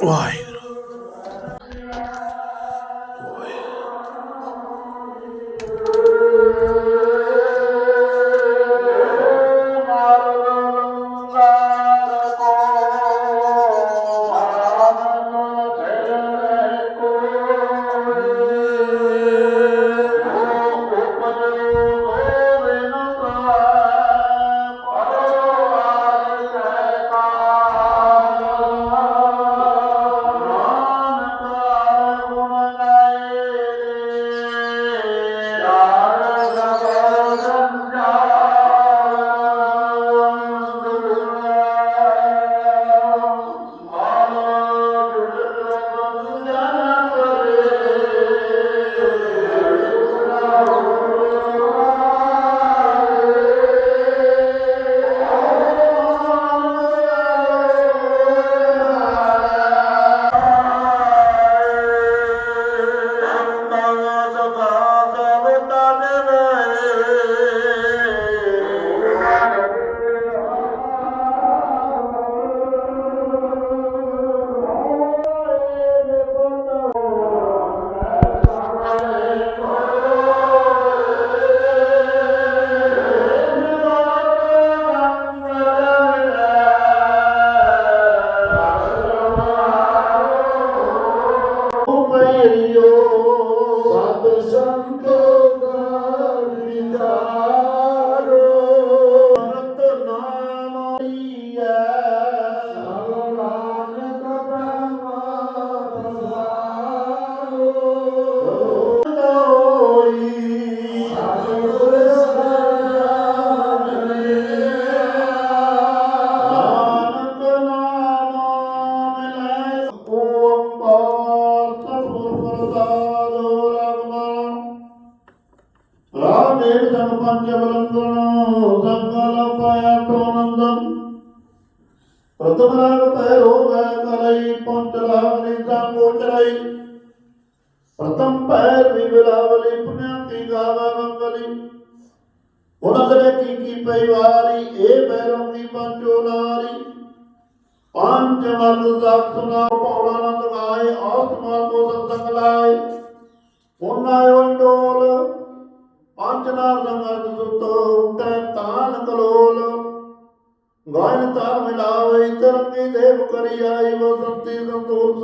Why? ਸੰਤੋ ਪੈਰੋ ਗੈ ਕਲਈ ਪੰਚ ਰਾਗ ਨੀਤਾ ਕੋਚਰਾਈ ਪ੍ਰਥਮ ਪੈਰ ਵੀ ਬਿਲਾਵਲੀ ਪੁਨਿਆਤੀ ਗਾਵੇ ਮੰਗਲੀ ਉਹਨਾਂ ਦੇ ਕੀ ਕੀ ਪਰਿਵਾਰੀ ਇਹ ਪੈਰੋਂ ਦੀ ਪੰਚੋ ਨਾਰੀ ਪੰਜ ਮਰਦ ਸਤ ਸੁਨਾ ਪੌੜਾ ਨੰਦ ਗਾਏ ਆਸਮਾ ਕੋ ਸਤਸੰਗ ਲਾਏ ਉਹਨਾਂ ਓੰਡੋਲ ਪੰਜ ਨਾਰ ਦਾ ਮਰਦ ਤਾਨ ਕਲੋਲ। ਗਾਇਨ ਤਾਰ ਮਿਲਾਵੇ ਤਰੰਗੀ ਦੇਵ ਕਰੀ ਆਈ ਵਸੰਤੀ ਸੰਤੋਰ